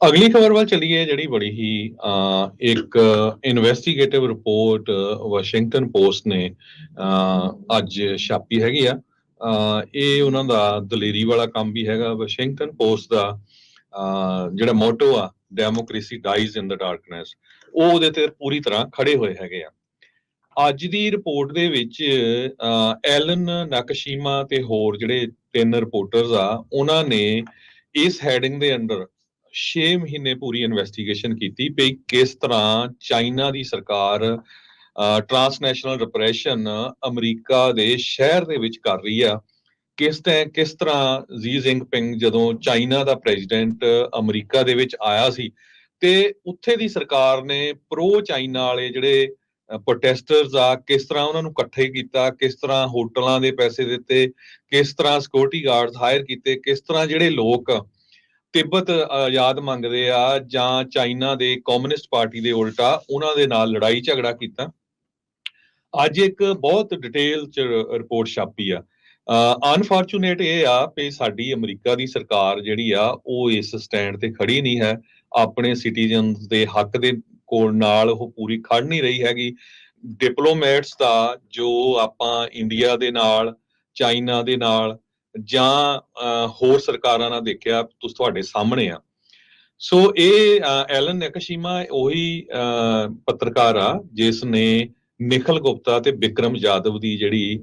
ਅਗਲੀ ਖਬਰ ਵੱਲ ਚੱਲੀਏ ਜਿਹੜੀ ਬੜੀ ਹੀ ਅਹ, ਇੱਕ ਇਨਵੈਸਟੀਗੇਟਿਵ ਰਿਪੋਰਟ ਵਾਸ਼ਿੰਗਟਨ ਪੋਸਟ ਨੇ ਅਹ, ਅੱਜ ਛਾਪੀ ਹੈਗੀ ਆ। ਇਹ ਉਹਨਾਂ ਦਾ ਦਲੇਰੀ ਵਾਲਾ ਕੰਮ ਵੀ ਹੈਗਾ। ਵਾਸ਼ਿੰਗਟਨ ਪੋਸਟ ਦਾ ਅਹ, ਜਿਹੜਾ ਮੋਟੋ ਆ democracy dies in the darkness ਉਹ ਉਹਦੇ ਤੇ ਪੂਰੀ ਤਰ੍ਹਾਂ ਖੜੇ ਹੋਏ ਹੈਗੇ ਆ। ਅੱਜ ਦੀ ਰਿਪੋਰਟ ਦੇ ਵਿੱਚ ਅਹ, ਐਲਨ ਨਕਸ਼ੀਮਾ ਤੇ ਹੋਰ ਜਿਹੜੇ ਤਿੰਨ ਰਿਪੋਰਟਰਸ ਆ ਉਹਨਾਂ ਨੇ ਇਸ ਹੈਡਿੰਗ ਦੇ ਅੰਡਰ 6 ਮਹੀਨੇ ਪੂਰੀ ਇਨਵੈਸਟੀਗੇਸ਼ਨ ਕੀਤੀ ਵੀ ਕਿਸ ਤਰ੍ਹਾਂ ਚਾਈਨਾ ਦੀ ਸਰਕਾਰ ਟਰਾਂਸਨੈਸ਼ਨਲ ਰਿਪਰੈਸ਼ਨ ਅਮਰੀਕਾ ਦੇ ਸ਼ਹਿਰ ਦੇ ਵਿੱਚ ਕਰ ਰਹੀ ਆ। ਕਿਸ ਤਰ੍ਹਾਂ ਕਿਸ ਤਰ੍ਹਾਂ ਜੀ ਜ਼ਿੰਗਪਿੰਗ ਜਦੋਂ ਚਾਈਨਾ ਦਾ ਪ੍ਰੈਜ਼ੀਡੈਂਟ ਅਮਰੀਕਾ ਦੇ ਵਿੱਚ ਆਇਆ ਸੀ ਤੇ ਉੱਥੇ ਦੀ ਸਰਕਾਰ ਨੇ ਪ੍ਰੋ ਚਾਈਨਾ ਵਾਲੇ ਜਿਹੜੇ ਪ੍ਰੋਟੈਸਟਰਸ ਆ, ਕਿਸ ਤਰ੍ਹਾਂ ਉਹਨਾਂ ਨੂੰ ਇਕੱਠੇ ਕੀਤਾ, ਕਿਸ ਤਰ੍ਹਾਂ ਹੋਟਲਾਂ ਦੇ ਪੈਸੇ ਦਿੱਤੇ, ਕਿਸ ਤਰ੍ਹਾਂ ਸਿਕਿਉਰਿਟੀ ਗਾਰਡਸ ਹਾਇਰ ਕੀਤੇ, ਕਿਸ ਤਰ੍ਹਾਂ ਜਿਹੜੇ ਲੋਕ ਤਿੱਬਤ ਆਜ਼ਾਦ ਮੰਗਦੇ ਆ ਜਾਂ ਚਾਈਨਾ ਦੇ ਕਮਿਊਨਿਸਟ ਪਾਰਟੀ ਦੇ ਉਲਟਾ ਉਹਨਾਂ ਦੇ ਨਾਲ ਲੜਾਈ ਝਗੜਾ ਕੀਤਾ। ਅੱਜ ਇੱਕ ਬਹੁਤ ਡਿਟੇਲ ਚ ਰਿਪੋਰਟ ਛਾਪੀ ਆ। ਅਨਫੋਰਚੂਨੇਟ ਇਹ ਆ ਕਿ ਸਾਡੀ ਅਮਰੀਕਾ ਦੀ ਸਰਕਾਰ ਜਿਹੜੀ ਆ, ਉਹ ਇਸ ਸਟੈਂਡ ਤੇ ਖੜੀ ਨਹੀਂ ਹੈ। ਆਪਣੇ ਸਿਟੀਜ਼ਨਸ ਦੇ ਹੱਕ ਦੇ ਕੋਲ ਨਾਲ ਉਹ ਪੂਰੀ ਖੜ ਨਹੀਂ ਰਹੀ ਹੈਗੀ। ਡਿਪਲੋਮੈਟਸ ਦਾ ਜੋ ਆਪਾਂ ਇੰਡੀਆ ਦੇ ਨਾਲ, ਚਾਈਨਾ ਦੇ ਨਾਲ ਜਾਂ ਹੋਰ ਸਰਕਾਰਾਂ ਨਾਲ ਦੇਖਿਆ ਤੁਸੀਂ, ਤੁਹਾਡੇ ਸਾਹਮਣੇ ਆ। ਸੋ ਇਹ ਐਲਨ ਨਕਸ਼ੀਮਾ ਉਹੀ ਪੱਤਰਕਾਰ ਆ, ਜਿਸ ਨੇ ਨਿਖਲ ਗੁਪਤਾ ਤੇ ਵਿਕਰਮ ਯਾਦਵ ਦੀ ਜਿਹੜੀ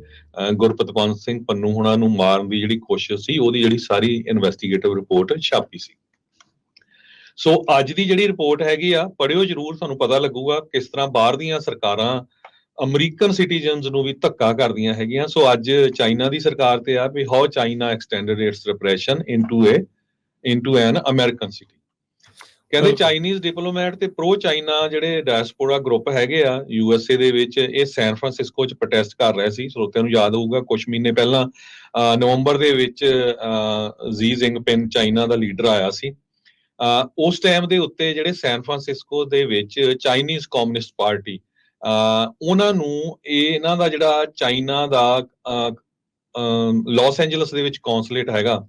ਗੁਰਪਤਵੰਤ ਸਿੰਘ ਪੰਨੂ ਹੁਣਾਂ ਨੂੰ ਮਾਰਨ ਦੀ ਜਿਹੜੀ ਕੋਸ਼ਿਸ਼ ਸੀ, ਉਹਦੀ ਜਿਹੜੀ ਸਾਰੀ ਇਨਵੈਸਟੀਗੇਟਿਵ ਰਿਪੋਰਟ ਛਾਪੀ ਸੀ। ਸੋ ਅੱਜ ਦੀ ਜਿਹੜੀ ਰਿਪੋਰਟ ਹੈਗੀ ਆ ਪੜਿਓ ਜਰੂਰ, ਤੁਹਾਨੂੰ ਪਤਾ ਲੱਗੂਗਾ ਕਿਸ ਤਰ੍ਹਾਂ ਬਾਹਰ ਦੀਆਂ ਸਰਕਾਰਾਂ ਅਮਰੀਕਨ ਸਿਟੀਜ਼ਨਸ ਨੂੰ ਵੀ ਧੱਕਾ ਕਰਦੀਆਂ ਹੈਗੀਆਂ। ਸੋ ਅੱਜ ਚਾਈਨਾ ਦੀ ਸਰਕਾਰ ਤੇ ਆ ਵੀ how China extended its repression into a into an American city ਕਹਿੰਦੇ ਚਾਈਨੀਜ਼ ਡਿਪਲੋਮੈਟ ਤੇ ਪ੍ਰੋ ਚਾਈਨਾ ਜਿਹੜੇ ਡਾਇਸਪੋਰਾ ਗਰੁੱਪ ਹੈਗੇ ਆ ਯੂ ਐਸ ਏ ਦੇ ਵਿੱਚ ਇਹ ਸੈਨ ਫਰਾਂਸਿਸਕੋ ਚ ਪ੍ਰੋਟੈਸਟ ਕਰ ਰਹੇ ਸੀ। ਸਰੋਤਿਆਂ ਨੂੰ ਯਾਦ ਹੋਊਗਾ ਕੁਝ ਮਹੀਨੇ ਪਹਿਲਾਂ ਨਵੰਬਰ ਦੇ ਵਿੱਚ ਜ਼ੀ ਜ਼ਿੰਗਪਿੰਗ ਚਾਈਨਾ ਦਾ ਲੀਡਰ ਆਇਆ ਸੀ। ਉਸ ਟਾਈਮ ਦੇ ਉੱਤੇ ਜਿਹੜੇ ਸੈਨ ਫਰਾਂਸਿਸਕੋ ਦੇ ਵਿੱਚ ਚਾਈਨੀਜ਼ ਕਮਿਊਨਿਸਟ ਪਾਰਟੀ ਉਹਨਾਂ ਨੂੰ ਇਹ ਇਹਨਾਂ ਦਾ ਜਿਹੜਾ ਚਾਈਨਾ ਦਾ ਲਾਸ ਐਂਜਲਸ ਦੇ ਵਿੱਚ ਕੌਂਸੂਲੇਟ ਹੈਗਾ।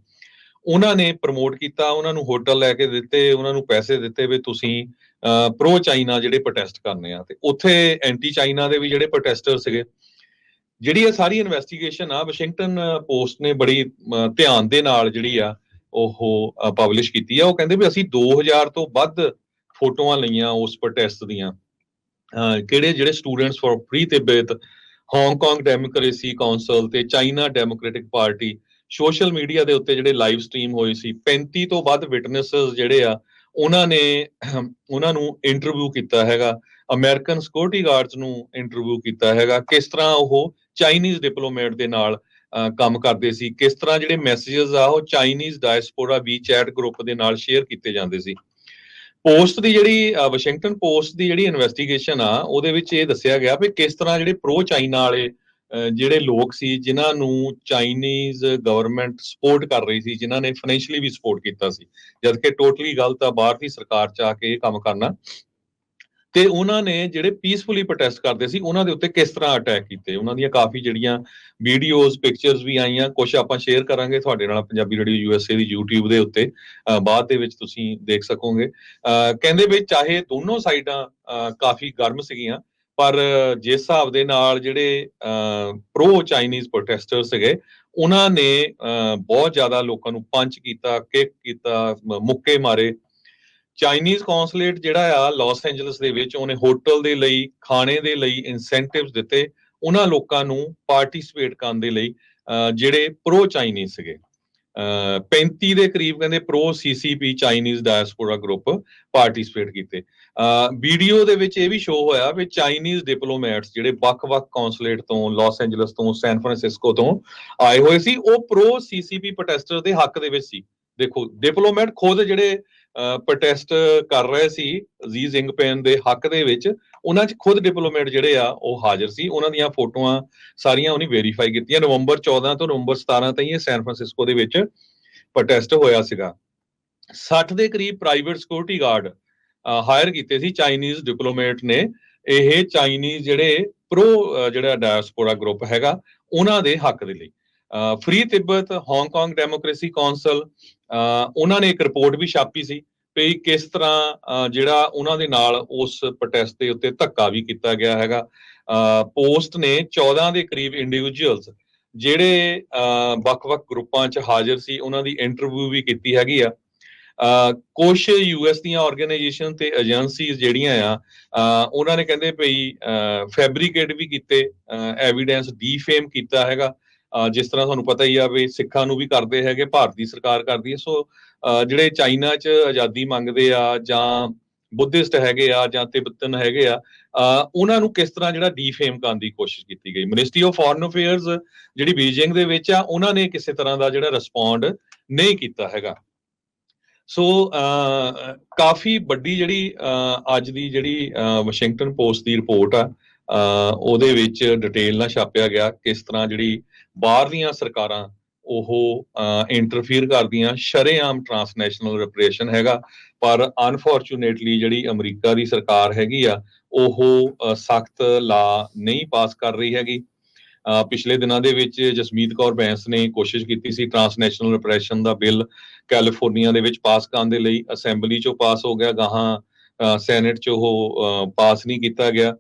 ਉਹਨਾਂ ਨੇ ਪ੍ਰਮੋਟ ਕੀਤਾ, ਉਹਨਾਂ ਨੂੰ ਹੋਟਲ ਲੈ ਕੇ ਦਿੱਤੇ, ਉਹਨਾਂ ਨੂੰ ਪੈਸੇ ਦਿੱਤੇ ਵੀ ਤੁਸੀਂ ਪ੍ਰੋ ਚਾਈਨਾ ਜਿਹੜੇ ਪ੍ਰੋਟੈਸਟ ਕਰਨੇ ਆ। ਤੇ ਉੱਥੇ ਐਂਟੀ ਚਾਈਨਾ ਦੇ ਵੀ ਜਿਹੜੇ ਪ੍ਰੋਟੈਸਟਰ ਸੀਗੇ। ਜਿਹੜੀ ਇਹ ਸਾਰੀ ਇਨਵੈਸਟੀਗੇਸ਼ਨ ਆ, ਵਾਸ਼ਿੰਗਟਨ ਪੋਸਟ ਨੇ ਬੜੀ ਧਿਆਨ ਦੇ ਨਾਲ ਜਿਹੜੀ ਆ, ਉਹ ਪਬਲਿਸ਼ ਕੀਤੀ ਆ। ਉਹ ਕਹਿੰਦੇ ਵੀ ਅਸੀਂ 2000 ਤੋਂ ਵੱਧ ਫੋਟੋਆਂ ਲਈਆਂ ਉਸ ਪ੍ਰੋਟੈਸਟ ਦੀਆਂ। ਕਿਹੜੇ ਜਿਹੜੇ students for free Tibet Hong Kong democracy council ਤੇ China democratic party social media ਦੇ ਉੱਤੇ ਜਿਹੜੇ ਲਾਈਵ ਸਟ੍ਰੀਮ ਹੋਈ ਸੀ 35 ਤੋਂ ਵੱਧ ਵਿਟਨੈਸਸ ਜਿਹੜੇ ਆ, ਉਹਨਾਂ ਨੇ ਉਹਨਾਂ ਨੂੰ ਇੰਟਰਵਿਊ ਕੀਤਾ ਹੈਗਾ ਅਮਰੀਕਨ ਸਿਕਿਉਰਿਟੀ ਗਾਰਡਸ ਨੂੰ ਇੰਟਰਵਿਊ ਕੀਤਾ ਹੈਗਾ, ਕਿਸ ਤਰ੍ਹਾਂ ਉਹ ਚਾਈਨੀਜ਼ ਡਿਪਲੋਮੈਟ ਦੇ ਨਾਲ ਕੰਮ ਕਰਦੇ ਸੀ, ਕਿਸ ਤਰ੍ਹਾਂ ਜਿਹੜੇ ਮੈਸੇजेस ਆ ਉਹ ਚਾਈਨੀਜ਼ ਡਾਇਸਪੋਰਾ ਵੀ ਚੈਟ ਗਰੁੱਪ ਦੇ ਨਾਲ ਸ਼ੇਅਰ ਕੀਤੇ ਜਾਂਦੇ ਸੀ। ਪੋਸਟ ਦੀ ਜਿਹੜੀ ਵਾਸ਼ਿੰਗਟਨ ਪੋਸਟ ਦੀ ਜਿਹੜੀ ਇਨਵੈਸਟੀਗੇਸ਼ਨ ਆ, ਉਹਦੇ ਵਿੱਚ ਇਹ ਦੱਸਿਆ ਗਿਆ ਵੀ ਕਿਸ ਤਰ੍ਹਾਂ ਜਿਹੜੇ ਪ੍ਰੋ ਚਾਈਨਾ ਵਾਲੇ ਜਿਹੜੇ ਲੋਕ ਸੀ, ਜਿਨ੍ਹਾਂ ਨੂੰ ਚਾਈਨੀਜ਼ ਗਵਰਨਮੈਂਟ ਸਪੋਰਟ ਕਰ ਰਹੀ ਸੀ, ਜਿਨ੍ਹਾਂ ਨੇ ਫਾਈਨੈਂਸ਼ੀਅਲੀ ਵੀ ਸਪੋਰਟ ਕੀਤਾ ਸੀ। ਜਦਕਿ ਟੋਟਲੀ ਗਲਤ ਆ, ਬਾਹਰ ਦੀ ਸਰਕਾਰ ਚ ਆ ਕੇ ਇਹ ਕੰਮ ਕਰਨਾ। ਤੇ ਉਹਨਾਂ ਨੇ ਜਿਹੜੇ ਪੀਸਫੁਲੀ ਪ੍ਰੋਟੈਸਟ ਕਰਦੇ ਸੀ, ਉਹਨਾਂ ਦੇ ਉੱਤੇ ਕਿਸ ਤਰ੍ਹਾਂ ਅਟੈਕ ਕੀਤੇ? ਉਹਨਾਂ ਦੀਆਂ ਕਾਫੀ ਜਿਹੜੀਆਂ ਵੀਡੀਓਜ਼ ਪਿਕਚਰਸ ਵੀ ਆਈਆਂ ਕੁਝ ਆਪਾਂ ਸ਼ੇਅਰ ਕਰਾਂਗੇ ਤੁਹਾਡੇ ਨਾਲ ਪੰਜਾਬੀ ਰੇਡੀਓ ਯੂਐਸਏ ਦੀ YouTube ਦੇ ਉੱਤੇ ਬਾਅਦ ਦੇ ਵਿੱਚ ਤੁਸੀਂ ਦੇਖ ਸਕੋਗੇ। ਕਹਿੰਦੇ ਵੀ ਚਾਹੇ ਦੋਨੋਂ ਸਾਈਡਾਂ ਕਾਫੀ ਗਰਮ ਸੀਗੀਆਂ, ਪਰ ਜਿਸ ਹਿਸਾਬ ਦੇ ਨਾਲ ਜਿਹੜੇ ਪ੍ਰੋ ਚਾਈਨੀਜ਼ ਪ੍ਰੋਟੈਸਟਰ ਸੀਗੇ, ਉਹਨਾਂ ਨੇ ਬਹੁਤ ਜ਼ਿਆਦਾ ਲੋਕਾਂ ਨੂੰ ਪੰਚ ਕੀਤਾ ਕਿਕ ਕੀਤਾ ਮੁੱਕੇ ਮਾਰੇ। ਚਾਈਨੀਜ਼ ਕੌਂਸੂਲੇਟ ਜਿਹੜਾ ਆ ਲਾਸ ਐਂਜਲਸ ਦੇ ਵਿੱਚ ਉਹਨੇ ਹੋਟਲ ਦੇ ਲਈ, ਖਾਣੇ ਦੇ ਲਈ ਇਨਸੈਂਟਿਵਸ ਦਿੱਤੇ, ਉਹਨਾਂ ਲੋਕਾਂ ਨੂੰ ਪਾਰਟਿਸਿਪੇਟ ਕਰਨ ਦੇ ਲਈ ਜਿਹੜੇ ਪ੍ਰੋ ਚਾਈਨੀਜ਼ ਸੀਗੇ 35 ਦੇ ਕਰੀਬ ਕਹਿੰਦੇ pro CCP Chinese diaspora group participate ਕੀਤੇ। ਵੀਡੀਓ ਦੇ ਵਿੱਚ ਇਹ ਵੀ ਸ਼ੋਅ ਹੋਇਆ ਵੀ ਚਾਈਨੀਜ਼ ਡਿਪਲੋਮੈਟਸ ਜਿਹੜੇ ਵੱਖ-ਵੱਖ ਕੌਂਸੂਲੇਟ ਤੋਂ ਲਾਸ ਐਂਜਲਸ ਤੋਂ ਸੈਨ ਫਰਾਂਸਿਸਕੋ ਤੋਂ ਆਏ ਹੋਏ ਸੀ, ਉਹ ਪ੍ਰੋ ਸੀਸੀਪੀ ਪ੍ਰੋਟੈਸਟਰ ਦੇ ਹੱਕ ਦੇ ਵਿੱਚ ਸੀ। ਦੇਖੋ ਡਿਪਲੋਮੈਟ ਖੁਦ ਜਿਹੜੇ ਪ੍ਰੋਟੈਸਟ ਕਰ ਰਹੇ ਸੀ ਜੀ ਜ਼ਿੰਗਪਿੰਗ ਦੇ ਹੱਕ ਦੇ ਵਿੱਚ, ਉਹਨਾਂ 'ਚ ਖੁਦ ਡਿਪਲੋਮੇਟ ਜਿਹੜੇ ਆ, ਉਹ ਹਾਜ਼ਰ ਸੀ। ਉਹਨਾਂ ਦੀਆਂ ਫੋਟੋਆਂ ਸਾਰੀਆਂ ਉਹਨੇ ਵੈਰੀਫਾਈ ਕੀਤੀਆਂ। ਨਵੰਬਰ 14 ਤੋਂ ਨਵੰਬਰ 17 ਤਾਈਂ ਇਹ ਸੈਨ ਫਰਾਂਸਿਸਕੋ ਦੇ ਵਿੱਚ ਪ੍ਰੋਟੈਸਟ ਹੋਇਆ ਸੀਗਾ। 60 ਦੇ ਕਰੀਬ ਪ੍ਰਾਈਵੇਟ ਸਿਕਿਉਰਿਟੀ ਗਾਰਡ ਹਾਇਰ ਕੀਤੇ ਸੀ ਚਾਈਨੀਜ਼ ਡਿਪਲੋਮੇਟ ਨੇ। ਇਹ ਚਾਈਨੀਜ਼ ਜਿਹੜੇ ਪ੍ਰੋ ਜਿਹੜਾ ਡਾਇਸਪੋਰਾ ਗਰੁੱਪ ਹੈਗਾ, ਉਹਨਾਂ ਦੇ ਹੱਕ ਦੇ ਲਈ। Free Tibet Hong Kong democracy council ਉਹਨਾਂ ਨੇ ਇੱਕ ਰਿਪੋਰਟ ਵੀ ਛਾਪੀ ਸੀ ਵੀ ਕਿਸ ਤਰ੍ਹਾਂ ਜਿਹੜਾ ਉਹਨਾਂ ਦੇ ਨਾਲ ਉਸ ਪ੍ਰੋਟੈਸਟ ਦੇ ਉੱਤੇ ਧੱਕਾ ਵੀ ਕੀਤਾ ਗਿਆ ਹੈਗਾ। ਪੋਸਟ ਨੇ 14 ਦੇ ਕਰੀਬ ਇੰਡੀਵਿਜੂਅਲਸ ਜਿਹੜੇ ਵੱਖ-ਵੱਖ ਗਰੁੱਪਾਂ 'ਚ ਹਾਜ਼ਰ ਸੀ ਉਹਨਾਂ ਦੀ ਇੰਟਰਵਿਊ ਵੀ ਕੀਤੀ ਹੈਗੀ ਆ। ਅ, ਕੁਝ ਯੂਐਸ ਦੀਆਂ ਆਰਗੇਨਾਈਜੇਸ਼ਨ ਤੇ ਏਜੰਸੀਜ਼ ਜਿਹੜੀਆਂ ਆ ਉਹਨਾਂ ਨੇ ਕਹਿੰਦੇ ਭਈ ਫੈਬਰੀਕੇਟ ਵੀ ਕੀਤੇ ਐਵੀਡੈਂਸ ਡੀਫੇਮ ਕੀਤਾ ਹੈਗਾ। ਜਿਸ ਤਰ੍ਹਾਂ ਤੁਹਾਨੂੰ ਪਤਾ ਹੀ ਆ ਵੀ ਸਿੱਖਾਂ ਨੂੰ ਵੀ ਕਰਦੇ ਹੈਗੇ ਭਾਰਤ ਦੀ ਸਰਕਾਰ ਕਰਦੀ ਹੈ। ਸੋ ਅ, ਜਿਹੜੇ ਚਾਈਨਾ 'ਚ ਆਜ਼ਾਦੀ ਮੰਗਦੇ ਆ ਜਾਂ ਬੁੱਧਿਸਟ ਹੈਗੇ ਆ ਜਾਂ ਤਿੱਬਤਨ ਹੈਗੇ ਆ ਉਹਨਾਂ ਨੂੰ ਕਿਸ ਤਰ੍ਹਾਂ ਜਿਹੜਾ ਡੀਫੇਮ ਕਰਨ ਦੀ ਕੋਸ਼ਿਸ਼ ਕੀਤੀ ਗਈ? ਮਿਨਿਸਟਰੀ ਆਫ ਫੋਰਨ ਅਫੇਅਰਸ ਜਿਹੜੀ ਬੀਜਿੰਗ ਦੇ ਵਿੱਚ ਆ ਉਹਨਾਂ ਨੇ ਕਿਸੇ ਤਰ੍ਹਾਂ ਦਾ ਜਿਹੜਾ ਰਿਸਪੌਂਡ ਨਹੀਂ ਕੀਤਾ ਹੈਗਾ। ਸੋ ਅ, ਕਾਫੀ ਵੱਡੀ ਜਿਹੜੀ ਅ, ਅੱਜ ਦੀ ਜਿਹੜੀ ਅ, ਵਾਸ਼ਿੰਗਟਨ ਪੋਸਟ ਦੀ ਰਿਪੋਰਟ ਆ ਉਹਦੇ ਵਿੱਚ ਡਿਟੇਲ ਨਾਲ ਛਾਪਿਆ ਗਿਆ ਕਿਸ ਤਰ੍ਹਾਂ ਜਿਹੜੀ ਬਾਹਰਲੀਆਂ ਸਰਕਾਰਾਂ ਉਹ ਇੰਟਰਫੀਅਰ ਕਰਦੀਆਂ, ਸ਼ਰੇਆਮ ਟਰਾਂਸਨੈਸ਼ਨਲ ਰਿਪਰੇਸ਼ਨ ਹੈਗਾ, ਪਰ ਅਨਫੋਰਚੂਨੇਟਲੀ ਜਿਹੜੀ ਅਮਰੀਕਾ ਦੀ ਸਰਕਾਰ ਹੈਗੀ ਆ, ਉਹ ਸਖਤ ਲਾ ਨਹੀਂ ਪਾਸ ਕਰ ਰਹੀ ਹੈਗੀ। ਪਿਛਲੇ ਦਿਨਾਂ ਦੇ ਵਿੱਚ ਜਸਮੀਤ ਕੌਰ ਬੈਂਸ ਨੇ ਕੋਸ਼ਿਸ਼ ਕੀਤੀ ਸੀ ਟਰਾਂਸਨੈਸ਼ਨਲ ਰਿਪਰੈਸ਼ਨ ਦਾ ਬਿੱਲ ਕੈਲੀਫੋਰਨੀਆ ਦੇ ਵਿੱਚ ਪਾਸ ਕਰਨ ਦੇ ਲਈ, ਅਸੈਂਬਲੀ ਚੋਂ ਪਾਸ ਹੋ ਗਿਆ, ਗਾਹਾਂ ਸੈਨੇਟ ਚ ਉਹ ਪਾਸ ਨਹੀਂ ਕੀਤਾ ਗਿਆ।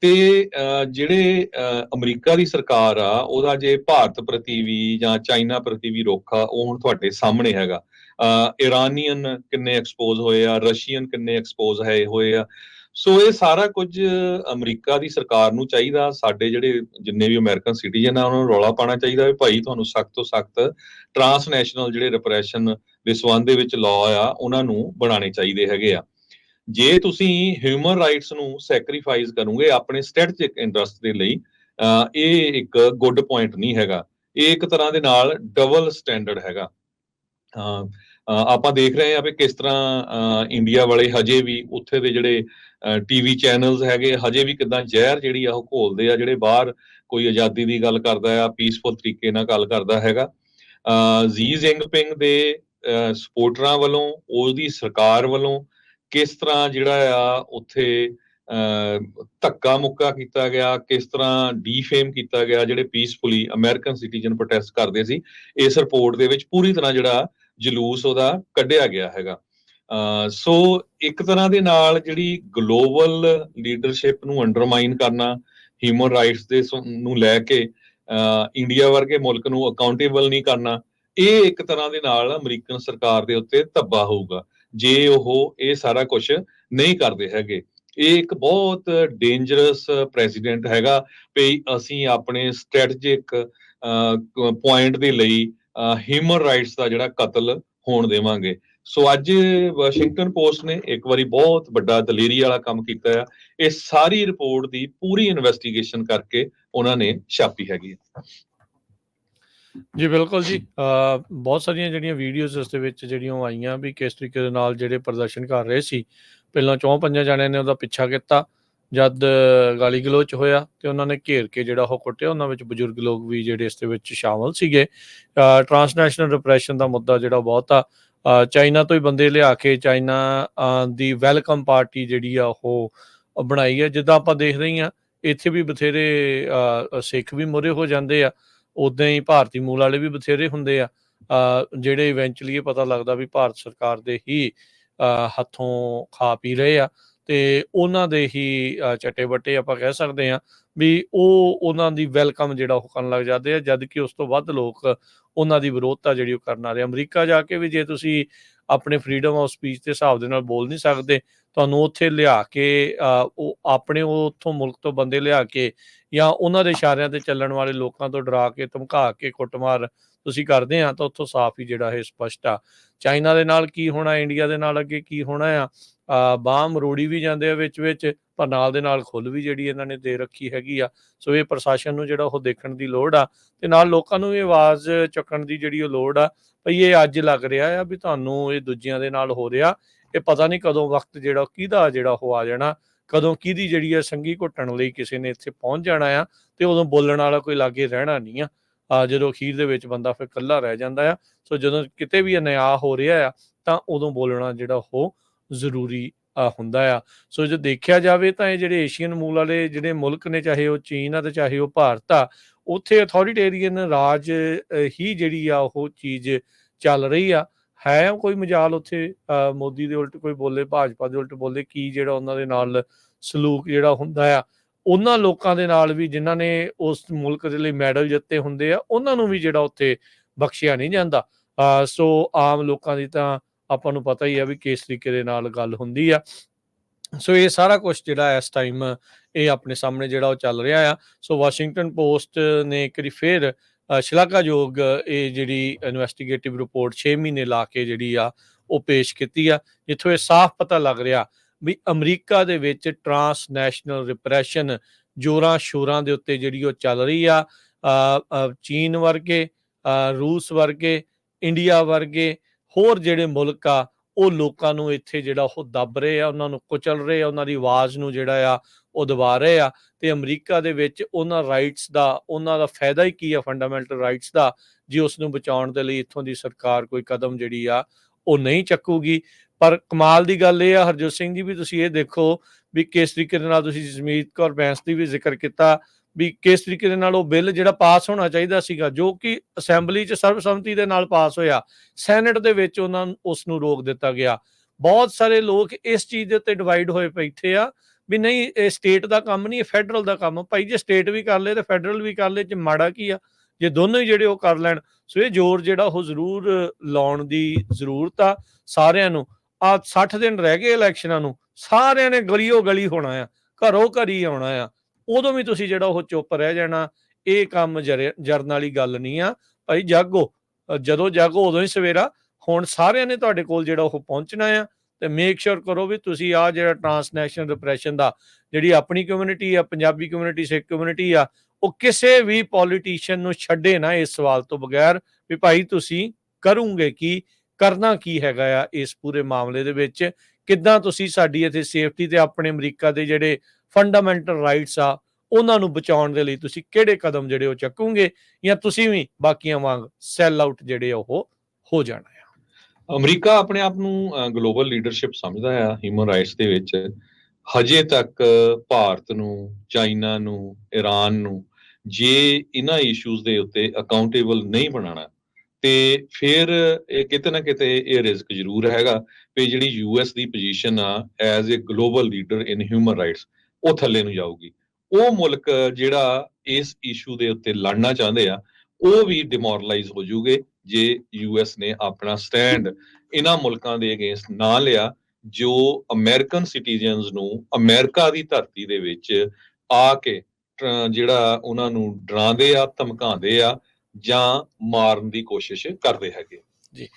ਤੇ ਜਿਹੜੇ ਅਮਰੀਕਾ ਦੀ ਸਰਕਾਰ ਆ, ਉਹਦਾ ਜੇ ਭਾਰਤ ਪ੍ਰਤੀ ਵੀ ਜਾਂ ਚਾਈਨਾ ਪ੍ਰਤੀ ਵੀ ਰੁੱਖ ਆ, ਉਹ ਹੁਣ ਤੁਹਾਡੇ ਸਾਹਮਣੇ ਹੈਗਾ। ਇਰਾਨੀਅਨ ਕਿੰਨੇ ਐਕਸਪੋਜ਼ ਹੋਏ ਆ, ਰਸ਼ੀਅਨ ਕਿੰਨੇ ਐਕਸਪੋਜ਼ ਹੈ, ਹੋਏ ਆ। ਸੋ ਇਹ ਸਾਰਾ ਕੁਝ ਅਮਰੀਕਾ ਦੀ ਸਰਕਾਰ ਨੂੰ ਚਾਹੀਦਾ। ਸਾਡੇ ਜਿਹੜੇ ਜਿੰਨੇ ਵੀ ਅਮਰੀਕਨ ਸਿਟੀਜ਼ਨ ਆ, ਉਹਨਾਂ ਨੂੰ ਰੌਲਾ ਪਾਣਾ ਚਾਹੀਦਾ ਵੀ ਭਾਈ ਤੁਹਾਨੂੰ ਸਖਤ ਤੋਂ ਸਖਤ ਟਰਾਂਸਨੈਸ਼ਨਲ ਜਿਹੜੇ ਰਿਪਰੈਸ਼ਨ ਦੇ ਸੰਬੰਧ ਦੇ ਵਿੱਚ ਲਾਅ ਆ, ਉਹਨਾਂ ਨੂੰ ਬਣਾਉਣੇ ਚਾਹੀਦੇ ਹੈਗੇ ਆ। ਜੇ ਤੁਸੀਂ ਹਿਊਮਨ ਰਾਈਟਸ ਨੂੰ ਸੈਕਰੀਫਾਈਸ ਕਰੋਗੇ ਆਪਣੇ ਸਟ੍ਰੈਟਜਿਕ ਇੰਟਰਸਟ ਦੇ ਲਈ ਅਹ, ਇਹ ਇੱਕ ਗੁੱਡ ਪੁਆਇੰਟ ਨਹੀਂ ਹੈਗਾ। ਇਹ ਇੱਕ ਤਰ੍ਹਾਂ ਦੇ ਨਾਲ ਡਬਲ ਸਟੈਂਡਰਡ ਹੈਗਾ। ਆਪਾਂ ਦੇਖ ਰਹੇ ਹਾਂ ਵੀ ਕਿਸ ਤਰ੍ਹਾਂ ਇੰਡੀਆ ਵਾਲੇ ਹਜੇ ਵੀ ਉੱਥੇ ਦੇ ਜਿਹੜੇ ਟੀਵੀ ਚੈਨਲਸ ਹੈਗੇ ਹਜੇ ਵੀ ਕਿਦਾਂ ਜ਼ਹਿਰ ਜਿਹੜੀ ਆ ਉਹ ਘੋਲਦੇ ਆ ਜਿਹੜੇ ਬਾਹਰ ਕੋਈ ਆਜ਼ਾਦੀ ਦੀ ਗੱਲ ਕਰਦਾ ਆ ਪੀਸਫੁਲ ਤਰੀਕੇ ਨਾਲ ਗੱਲ ਕਰਦਾ ਹੈਗਾ। ਅਹ, ਜ਼ੀ ਜ਼ਿੰਗਪਿੰਗ ਦੇ ਸਪੋਰਟਰਾਂ ਵੱਲੋਂ ਉਹਦੀ ਸਰਕਾਰ ਵੱਲੋਂ ਕਿਸ ਤਰ੍ਹਾਂ ਜਿਹੜਾ ਆ ਉੱਥੇ ਅਹ, ਧੱਕਾ ਮੁੱਕਾ ਕੀਤਾ ਗਿਆ ਕਿਸ ਤਰ੍ਹਾਂ ਡੀਫੇਮ ਕੀਤਾ ਗਿਆ ਜਿਹੜੇ ਪੀਸਫੁਲੀ ਅਮਰੀਕਨ ਸਿਟੀਜ਼ਨ ਪ੍ਰੋਟੈਸਟ ਕਰਦੇ ਸੀ ਇਸ ਰਿਪੋਰਟ ਦੇ ਵਿੱਚ ਪੂਰੀ ਤਰ੍ਹਾਂ ਜਿਹੜਾ ਜਲੂਸ ਉਹਦਾ ਕੱਢਿਆ ਗਿਆ ਹੈਗਾ। ਅਹ, ਸੋ ਇੱਕ ਤਰ੍ਹਾਂ ਦੇ ਨਾਲ ਜਿਹੜੀ ਗਲੋਬਲ ਲੀਡਰਸ਼ਿਪ ਨੂੰ ਅੰਡਰਮਾਈਨ ਕਰਨਾ ਹਿਊਮਨ ਰਾਈਟਸ ਦੇ ਨੂੰ ਲੈ ਕੇ ਅਹ, ਇੰਡੀਆ ਵਰਗੇ ਮੁਲਕ ਨੂੰ ਅਕਾਊਂਟੇਬਲ ਨਹੀਂ ਕਰਨਾ ਇਹ ਇੱਕ ਤਰ੍ਹਾਂ ਦੇ ਨਾਲ ਅਮਰੀਕਨ ਸਰਕਾਰ ਦੇ ਉੱਤੇ ਧੱਬਾ ਹੋਊਗਾ। ਜੇ ਉਹ ਇਹ ਸਾਰਾ ਕੁਝ ਨਹੀਂ ਕਰਦੇ ਹੈਗੇ। ਇਹ ਇੱਕ ਬਹੁਤ ਡੇਂਜਰਸ ਪ੍ਰੈਜ਼ੀਡੈਂਟ ਹੈਗਾ ਵੀ ਅਸੀਂ ਆਪਣੇ ਸਟ੍ਰੈਟਜਿਕ ਪੁਆਇੰਟ ਦੇ ਲਈ ਹਿਊਮਨ ਰਾਈਟਸ ਦਾ ਜਿਹੜਾ ਕਤਲ ਹੋਣ ਦੇਵਾਂਗੇ। ਸੋ ਅੱਜ ਵਾਸ਼ਿੰਗਟਨ ਪੋਸਟ ਨੇ ਇੱਕ ਵਾਰੀ ਬਹੁਤ ਵੱਡਾ ਦਲੇਰੀ ਵਾਲਾ ਕੰਮ ਕੀਤਾ ਆ। ਇਹ ਸਾਰੀ ਰਿਪੋਰਟ ਦੀ ਪੂਰੀ ਇਨਵੈਸਟੀਗੇਸ਼ਨ ਕਰਕੇ ਉਹਨਾਂ ਨੇ ਛਾਪੀ ਹੈਗੀ ਜੀ, ਬਿਲਕੁਲ ਜੀ। ਬਹੁਤ ਸਾਰੀਆਂ ਜਿਹੜੀਆਂ ਵੀਡੀਓਜ਼ ਇਸ ਦੇ ਵਿੱਚ ਜਿਹੜੀਆਂ ਉਹ ਆਈਆਂ ਵੀ ਕਿਸ ਤਰੀਕੇ ਦੇ ਨਾਲ ਜਿਹੜੇ ਪ੍ਰਦਰਸ਼ਨ ਕਰ ਰਹੇ ਸੀ। ਪਹਿਲਾਂ ਚੌਂ ਪੰਜਾਂ ਜਣਿਆਂ ਨੇ ਉਹਦਾ ਪਿੱਛਾ ਕੀਤਾ, ਜਦ ਗਾਲੀ ਗਲੋਚ ਹੋਇਆ ਤੇ ਉਹਨਾਂ ਨੇ ਘੇਰ ਕੇ ਜਿਹੜਾ ਉਹ ਕੁੱਟਿਆ। ਉਹਨਾਂ ਵਿੱਚ ਬਜ਼ੁਰਗ ਲੋਕ ਵੀ ਜਿਹੜੇ ਇਸ ਦੇ ਵਿੱਚ ਸ਼ਾਮਲ ਸੀਗੇ। ਟਰਾਂਸਨੈਸ਼ਨਲ ਰਿਪਰੈਸ਼ਨ ਦਾ ਮੁੱਦਾ ਜਿਹੜਾ ਬਹੁਤ ਆ। ਚਾਈਨਾ ਤੋਂ ਹੀ ਬੰਦੇ ਲਿਆ ਕੇ ਚਾਈਨਾ ਦੀ ਵੈਲਕਮ ਪਾਰਟੀ ਜਿਹੜੀ ਆ ਉਹ ਬਣਾਈ ਹੈ। ਜਿੱਦਾਂ ਆਪਾਂ ਦੇਖ ਰਹੀ ਹਾਂ, ਇੱਥੇ ਵੀ ਬਥੇਰੇ ਸਿੱਖ ਵੀ ਮੁਰੇ ਹੋ ਜਾਂਦੇ ਆ। ਉਦਾਂ ਹੀ ਭਾਰਤੀ ਮੂਲ ਵਾਲੇ ਵੀ ਬਥੇਰੇ ਹੁੰਦੇ ਆ ਜਿਹੜੇ ਇਵੈਂਚੁਅਲੀ ਇਹ ਪਤਾ ਲੱਗਦਾ ਵੀ ਭਾਰਤ ਸਰਕਾਰ ਦੇ ਹੀ ਅ, ਹੱਥੋਂ ਖਾ ਪੀ ਰਹੇ ਆ ਤੇ ਉਹਨਾਂ ਦੇ ਹੀ ਅ, ਚੱਟੇ ਬੱਟੇ ਆਪਾਂ ਕਹਿ ਸਕਦੇ ਆ ਵੀ ਉਹ ਉਹਨਾਂ ਦੀ ਵੈਲਕਮ ਜਿਹੜਾ ਉਹ ਕਰਨ ਲੱਗ ਜਾਂਦੇ ਆ ਜਦ ਕਿ ਉਸ ਤੋਂ ਵੱਧ ਲੋਕ ਉਹਨਾਂ ਦੀ ਵਿਰੋਧਤਾ ਜਿਹੜੀ ਉਹ ਕਰਨ ਆ। ਰਹੇ ਅਮਰੀਕਾ ਜਾ ਕੇ ਵੀ ਜੇ ਤੁਸੀਂ ਆਪਣੇ ਫਰੀडम ਆਫ ਸਪੀਚ ਦੇ ਹਿਸਾਬ ਦੇ ਨਾਲ ਬੋਲ ਨਹੀਂ ਸਕਦੇ ਤੁਹਾਨੂੰ ਉੱਥੇ ਲਿਆ ਕੇ ਅ, ਉਹ ਆਪਣੇ ਉਹ ਉੱਥੋਂ ਮੁਲਕ ਤੋਂ ਬੰਦੇ ਲਿਆ ਕੇ ਜਾਂ ਉਹਨਾਂ ਦੇ ਇਸ਼ਾਰਿਆਂ ਤੇ ਚੱਲਣ ਵਾਲੇ ਲੋਕਾਂ ਤੋਂ ਡਰਾ ਕੇ ਧਮਕਾ ਕੇ ਕੁੱਟਮਾਰ ਤੁਸੀਂ ਕਰਦੇ ਆ, ਤਾਂ ਉੱਥੋਂ ਸਾਫ਼ ਹੀ ਜਿਹੜਾ ਇਹ ਸਪਸ਼ਟ ਆ। ਚਾਈਨਾ ਦੇ ਨਾਲ ਕੀ ਹੋਣਾ, ਇੰਡੀਆ ਦੇ ਨਾਲ ਅੱਗੇ ਕੀ ਹੋਣਾ ਆ? ਆ ਬਾਹ ਮਰੋੜੀ ਵੀ ਜਾਂਦੇ ਆ ਵਿੱਚ ਵਿੱਚ, ਪਰ ਨਾਲ ਦੇ ਨਾਲ ਖੁੱਲ ਵੀ ਜਿਹੜੀ ਇਹਨਾਂ ਨੇ ਦੇ ਰੱਖੀ ਹੈਗੀ ਆ। ਸੋ ਇਹ ਪ੍ਰਸ਼ਾਸਨ ਨੂੰ ਜਿਹੜਾ ਉਹ ਦੇਖਣ ਦੀ ਲੋੜ ਆ, ਤੇ ਨਾਲ ਲੋਕਾਂ ਨੂੰ ਇਹ ਆਵਾਜ਼ ਚੱਕਣ ਦੀ ਜਿਹੜੀ ਉਹ ਲੋੜ ਆ, ਭਈ ਇਹ ਅੱਜ ਲੱਗ ਰਿਹਾ ਆ ਵੀ ਤੁਹਾਨੂੰ ਇਹ ਦੂਜਿਆਂ ਦੇ ਨਾਲ ਹੋ ਰਿਹਾ। ਇਹ ਪਤਾ ਨਹੀਂ ਕਦੋਂ ਵਕਤ ਜਿਹੜਾ, ਕਿਹਦਾ ਜਿਹੜਾ ਉਹ ਆ ਜਾਣਾ, ਕਦੋਂ ਕਿਹਦੀ ਜਿਹੜੀ ਆ ਸੰਗੀ ਘੁੱਟਣ ਲਈ ਕਿਸੇ ਨੇ ਇੱਥੇ ਪਹੁੰਚ ਜਾਣਾ ਆ, ਤੇ ਉਦੋਂ ਬੋਲਣ ਵਾਲਾ ਕੋਈ ਲਾਗੇ ਰਹਿਣਾ ਨਹੀਂ ਆ। ਜਦੋਂ ਅਖੀਰ ਦੇ ਵਿੱਚ ਬੰਦਾ ਫਿਰ ਇਕੱਲਾ ਰਹਿ ਜਾਂਦਾ ਆ ਸੋ ਜਦੋਂ ਕਿਤੇ ਵੀ ਅਨਿਆ ਹੋ ਰਿਹਾ ਆ ਤਾਂ ਉਦੋਂ ਬੋਲਣਾ ਜਿਹੜਾ ਉਹ ਜ਼ਰੂਰੀ ਹੁੰਦਾ ਆ। ਸੋ ਜੇ ਦੇਖਿਆ ਜਾਵੇ ਤਾਂ ਇਹ ਜਿਹੜੇ ਏਸ਼ੀਅਨ ਮੂਲ ਵਾਲੇ ਜਿਹੜੇ ਮੁਲਕ ਨੇ ਚਾਹੇ ਉਹ ਚੀਨ ਆ ਤੇ ਚਾਹੇ ਉਹ ਭਾਰਤ ਆ ਉੱਥੇ ਅਥਾਰਟੇਰੀਅਨ ਰਾਜ ਹੀ ਜਿਹੜੀ ਆ ਉਹ ਚੀਜ਼ ਚੱਲ ਰਹੀ ਆ। ਹੈ ਕੋਈ ਮਜਾਲ ਉੱਥੇ ਅ, ਮੋਦੀ ਦੇ ਉਲਟ ਕੋਈ ਬੋਲੇ ਭਾਜਪਾ ਦੇ ਉਲਟ ਬੋਲੇ ਕੀ ਜਿਹੜਾ ਉਹਨਾਂ ਦੇ ਨਾਲ ਸਲੂਕ ਜਿਹੜਾ ਹੁੰਦਾ ਆ ਉਹਨਾਂ ਲੋਕਾਂ ਦੇ ਨਾਲ ਵੀ ਜਿਨ੍ਹਾਂ ਨੇ ਉਸ ਮੁਲਕ ਦੇ ਲਈ ਮੈਡਲ ਜਿੱਤੇ ਹੁੰਦੇ ਆ, ਉਹਨਾਂ ਨੂੰ ਵੀ ਜਿਹੜਾ ਉੱਥੇ ਬਖਸ਼ਿਆ ਨਹੀਂ ਜਾਂਦਾ। ਸੋ ਆਮ ਲੋਕਾਂ ਦੀ ਤਾਂ ਆਪਾਂ ਨੂੰ ਪਤਾ ਹੀ ਆ ਵੀ ਕਿਸ ਤਰੀਕੇ ਦੇ ਨਾਲ ਗੱਲ ਹੁੰਦੀ ਆ। ਸੋ ਇਹ ਸਾਰਾ ਕੁਝ ਜਿਹੜਾ ਇਸ ਟਾਈਮ ਇਹ ਆਪਣੇ ਸਾਹਮਣੇ ਜਿਹੜਾ ਉਹ ਚੱਲ ਰਿਹਾ ਆ। ਸੋ ਵਾਸ਼ਿੰਗਟਨ ਪੋਸਟ ਨੇ ਇੱਕ ਵਾਰੀ ਫੇਰ ਸ਼ਲਾਘਾਯੋਗ ਇਹ ਜਿਹੜੀ ਇਨਵੈਸਟੀਗੇਟਿਵ ਰਿਪੋਰਟ 6 ਮਹੀਨੇ ਲਾ ਕੇ ਜਿਹੜੀ ਆ ਉਹ ਪੇਸ਼ ਕੀਤੀ ਆ, ਜਿੱਥੋਂ ਇਹ ਸਾਫ਼ ਪਤਾ ਲੱਗ ਰਿਹਾ ਵੀ ਅਮਰੀਕਾ ਦੇ ਵਿੱਚ ਟਰਾਂਸਨੈਸ਼ਨਲ ਰਿਪਰੈਸ਼ਨ ਜੋਰਾਂ ਸ਼ੋਰਾਂ ਦੇ ਉੱਤੇ ਜਿਹੜੀ ਉਹ ਚੱਲ ਰਹੀ ਆ ਚੀਨ ਵਰਗੇ ਰੂਸ ਵਰਗੇ, ਇੰਡੀਆ ਵਰਗੇ, ਹੋਰ ਜਿਹੜੇ ਮੁਲਕ ਆ, ਉਹ ਲੋਕਾਂ ਨੂੰ ਇੱਥੇ ਜਿਹੜਾ ਉਹ ਦੱਬ ਰਹੇ ਆ, ਉਹਨਾਂ ਨੂੰ ਕੁਚਲ ਰਹੇ ਆ, ਉਹਨਾਂ ਦੀ ਆਵਾਜ਼ ਨੂੰ ਜਿਹੜਾ ਆ ਉਹ ਦਬਾ ਰਹੇ ਆ ਤੇ ਅਮਰੀਕਾ ਦੇ ਵਿੱਚ ਉਹਨਾਂ ਰਾਈਟਸ ਦਾ, ਉਹਨਾਂ ਦਾ ਫਾਇਦਾ ਹੀ ਕੀ ਆ ਫੰਡਾਮੈਂਟਲ ਰਾਈਟਸ ਦਾ, ਜੇ ਉਸ ਨੂੰ ਬਚਾਉਣ ਦੇ ਲਈ ਇੱਥੋਂ ਦੀ ਸਰਕਾਰ ਕੋਈ ਕਦਮ ਜਿਹੜੀ ਆ ਉਹ ਨਹੀਂ ਚੱਕੂਗੀ। ਪਰ ਕਮਾਲ ਦੀ ਗੱਲ ਇਹ ਆ, ਹਰਜੋਤ ਸਿੰਘ ਜੀ, ਵੀ ਤੁਸੀਂ ਇਹ ਦੇਖੋ ਵੀ ਕਿਸ ਤਰੀਕੇ ਦੇ ਨਾਲ ਤੁਸੀਂ ਜਸਮੀਤ ਕੌਰ ਬੈਂਸ ਦੀ ਵੀ ਜ਼ਿਕਰ ਕੀਤਾ, ਵੀ ਕਿਸ ਤਰੀਕੇ ਦੇ ਨਾਲ ਉਹ ਬਿੱਲ ਜਿਹੜਾ ਪਾਸ ਹੋਣਾ ਚਾਹੀਦਾ ਸੀਗਾ, ਜੋ ਕਿ ਅਸੈਂਬਲੀ 'ਚ ਸਰਬਸੰਮਤੀ ਦੇ ਨਾਲ ਪਾਸ ਹੋਇਆ, ਸੈਨੇਟ ਦੇ ਵਿੱਚ ਉਹਨਾਂ ਨੂੰ ਉਸ ਨੂੰ ਰੋਕ ਦਿੱਤਾ ਗਿਆ। ਬਹੁਤ ਸਾਰੇ ਲੋਕ ਇਸ ਚੀਜ਼ ਦੇ ਉੱਤੇ ਡਿਵਾਈਡ ਹੋਏ ਬੈਠੇ ਆ ਵੀ ਨਹੀਂ, ਇਹ ਸਟੇਟ ਦਾ ਕੰਮ ਨਹੀਂ, ਇਹ ਫੈਡਰਲ ਦਾ ਕੰਮ ਭਾਈ ਜੇ ਸਟੇਟ ਵੀ ਕਰ ਲੇ ਤੇ ਫੈਡਰਲ ਵੀ ਕਰ ਲੇ ਚ ਮਾੜਾ ਕੀ ਆ ਜੇ ਦੋਨੋਂ ਹੀ ਜਿਹੜੇ ਉਹ ਕਰ ਲੈਣ, ਸੋ ਇਹ ਜ਼ੋਰ ਜਿਹੜਾ ਉਹ ਜ਼ਰੂਰ ਲਾਉਣ ਦੀ ਜ਼ਰੂਰਤ ਆ ਸਾਰਿਆਂ ਨੂੰ। ਆ 60 ਦਿਨ ਰਹਿ ਗਏ ਇਲੈਕਸ਼ਨਾਂ ਨੂੰ, ਸਾਰਿਆਂ ਨੇ ਗਲੀਓ ਗਲੀ ਹੋਣਾ ਆ ਘਰੋਂ ਘਰੀ ਆਉਣਾ ਆ। ਉਦੋਂ ਵੀ ਤੁਸੀਂ ਜਿਹੜਾ ਉਹ ਚੁੱਪ ਰਹਿ ਜਾਣਾ, ਇਹ ਕੰਮ ਜਰੇ- ਜਰਨ ਵਾਲੀ ਗੱਲ ਨਹੀਂ ਆ। ਭਾਈ ਜਾਗੋ ਜਦੋਂ ਜਾਗੋ ਉਦੋਂ ਹੀ ਸਵੇਰਾ। ਹੁਣ ਸਾਰਿਆਂ ਨੇ ਤੁਹਾਡੇ ਕੋਲ ਜਿਹੜਾ ਉਹ ਪਹੁੰਚਣਾ ਆ ਤੇ ਮੇਕ ਸ਼ੋਰ ਕਰੋ ਵੀ ਤੁਸੀਂ ਆ ਜਿਹੜਾ ਟਰਾਂਸਨੈਸ਼ਨਲ ਰਿਪਰੈਸ਼ਨ ਦਾ, ਜਿਹੜੀ ਆਪਣੀ ਕਮਿਊਨਿਟੀ ਆ, ਪੰਜਾਬੀ ਕਮਿਊਨਿਟੀ ਸਿੱਖ ਕਮਿਊਨਿਟੀ ਆ ਉਹ ਕਿਸੇ ਵੀ ਪੋਲੀਟੀਸ਼ੀਅਨ ਨੂੰ ਛੱਡੇ ਨਾ ਇਸ ਸਵਾਲ ਤੋਂ ਬਗੈਰ ਵੀ ਭਾਈ ਤੁਸੀਂ ਕਰੋਗੇ ਕੀ, ਕਰਨਾ ਕੀ ਹੈਗਾ ਆ ਇਸ ਪੂਰੇ ਮਾਮਲੇ ਦੇ ਵਿੱਚ? ਕਿੱਦਾਂ ਤੁਸੀਂ ਸਾਡੀ ਇੱਥੇ ਸੇਫਟੀ ਤੇ ਆਪਣੇ ਅਮਰੀਕਾ ਦੇ ਜਿਹੜੇ ਫੰਡਾਮੈਂਟਲ ਰਾਈਟਸ ਆ, ਉਹਨਾਂ ਨੂੰ ਬਚਾਉਣ ਦੇ ਲਈ ਤੁਸੀਂ ਕਿਹੜੇ ਕਦਮ ਜਿਹੜੇ ਉਹ ਚੱਕੋਗੇ? ਜਾਂ ਤੁਸੀਂ ਵੀ ਬਾਕੀਆਂ ਵਾਂਗ ਸੈਲ ਆਊਟ ਜਿਹੜੇ ਆ ਉਹ ਹੋ ਜਾਣਾ ਹੈ ਅਮਰੀਕਾ ਆਪਣੇ ਆਪ ਨੂੰ ਗਲੋਬਲ ਲੀਡਰਸ਼ਿਪ ਸਮਝਦਾ ਆ ਹਿਊਮਨ ਰਾਈਟਸ ਦੇ ਵਿੱਚ। ਹਜੇ ਤੱਕ ਭਾਰਤ ਨੂੰ, ਚਾਈਨਾ ਨੂੰ ਈਰਾਨ ਨੂੰ ਜੇ ਇਹਨਾਂ ਇਸ਼ੂਜ਼ ਦੇ ਉੱਤੇ ਅਕਾਊਂਟੇਬਲ ਨਹੀਂ ਬਣਾਣਾ ਤੇ ਫਿਰ ਇਹ ਕਿਤੇ ਨਾ ਕਿਤੇ ਇਹ ਰਿਸਕ ਜ਼ਰੂਰ ਹੈਗਾ ਵੀ ਜਿਹੜੀ ਯੂਐਸ ਦੀ ਪੋਜੀਸ਼ਨ ਆ as uh global leader in human rights ਉਹ ਥੱਲੇ ਨੂੰ ਜਾਊਗੀ। ਉਹ ਮੁਲਕ ਜਿਹੜਾ ਇਸ ਇਸ਼ੂ ਦੇ ਉੱਤੇ ਲੜਨਾ ਚਾਹੁੰਦੇ ਆ, ਉਹ ਵੀ ਡਿਮੋਰਲਾਈਜ਼ ਹੋ ਜੂਗੇ ਜੇ ਯੂਐਸ ਨੇ ਆਪਣਾ ਸਟੈਂਡ ਇਹਨਾਂ ਮੁਲਕਾਂ ਦੇ ਅਗੇਂਸਟ ਨਾ ਲਿਆ। ਜੋ ਅਮਰੀਕਨ ਸਿਟੀਜ਼ਨਸ ਨੂੰ ਅਮਰੀਕਾ ਦੀ ਧਰਤੀ ਦੇ ਵਿੱਚ ਆ ਕੇ ਟਰ- ਜਿਹੜਾ ਉਹਨਾਂ ਨੂੰ ਡਰਾਉਂਦੇ ਆ, ਧਮਕਾਉਂਦੇ ਆ ਜਾਂ ਮਾਰਨ ਦੀ ਕੋਸ਼ਿਸ਼ ਕਰਦੇ ਹੈਗੇ ਜੀ।